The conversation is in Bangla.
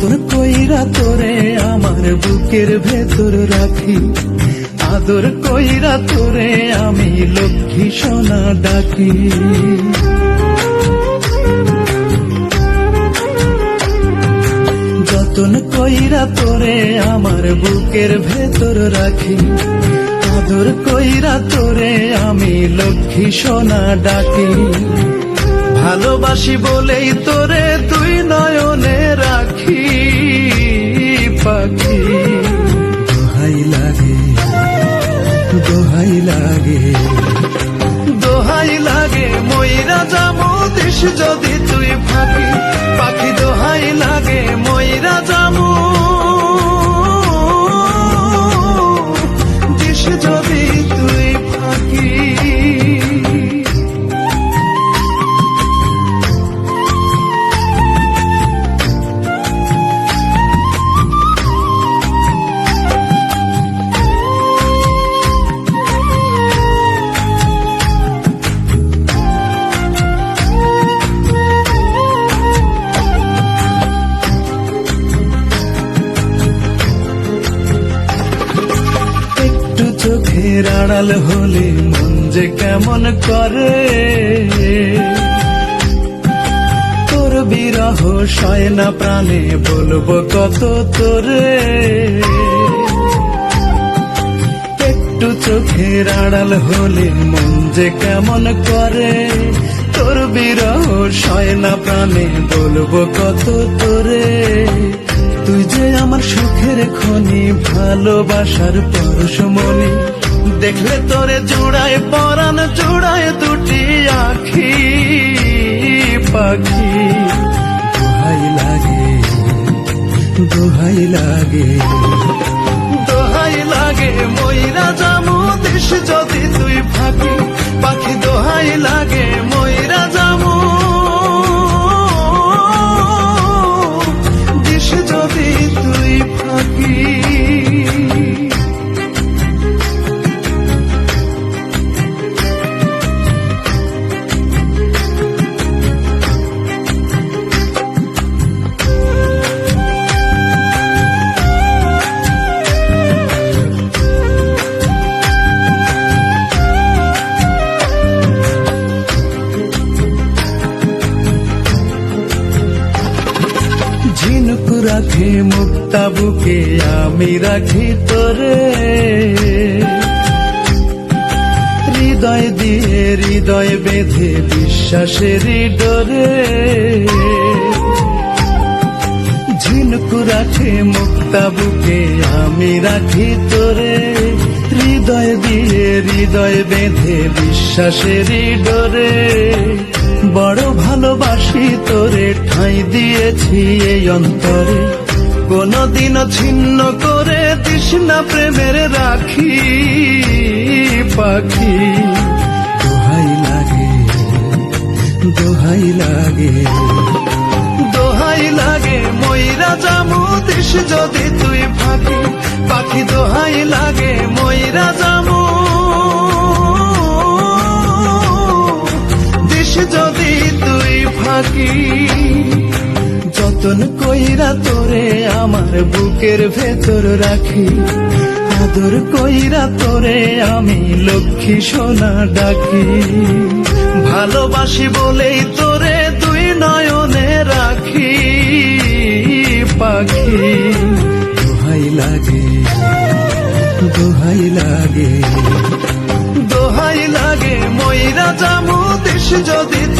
যতন কইরা তোরে আমার বুকের ভেতর রাখি। আদর কইরা তোরে আমি লক্ষ্মী সোনা ডাকি। যতন কইরা তোরে আমার বুকের ভেতর রাখি। আদর কইরা তোরে আমি লক্ষ্মী সোনা ডাকি। ভালোবাসি বলেই তোরে তুই দিস যদি তুই ভাবি পাখি চোখের আড়াল হলে মন যে কেমন করে? তোর বিরহ সয় না প্রাণে বলব কত তোরে? একটু চোখের আড়াল হলে মন যে কেমন করে? তোর বিরহ সয় না প্রাণে বলব কত তোরে? তুই যে আমার সুখের খনি, ভালোবাসার পরশমণি দেখলে তোরে জুড়ায় পরাণ জুড়ায় দুটি আখি পাখি। দোহাই লাগে দোহাই লাগে দোহাই লাগে ঝিনুক রাখে মুক্তা বুকে আমি রাখি তোরে। হৃদয় দিয়ে হৃদয় বেঁধে বিশ্বাসের ডোরে। ঝিনুক রাখে মুক্তা বুকে আমি রাখি তোরে। হৃদয় দিয়ে হৃদয় বেঁধে বিশ্বাসের ডোরে। বড় ভালোবাসি তোরে, ঠাঁই দিয়েছি এই অন্তরে। কোনদিনও ছিন্ন করে দিস না প্রেমের রাখি, পাখি। দোহাই লাগে দোহাই লাগে দোহাই লাগে। ময়রা জামু দিস যদি তুই ফাঁকি পাখি দোহাই লাগে, ময়রা জামু তুই ফাঁকি যতন কইরা তোরে আমার বুকের ভেতর রাখি। আদর কইরা তোরে আমি লক্ষ্মী সোনা ডাকি। ভালোবাসি বলেই তোরে দুই নয়নে রাখি, পাখি। দোহাই লাগে দোহাই লাগে দোহাই লাগে। ময়রা জামু দিস যদি তুই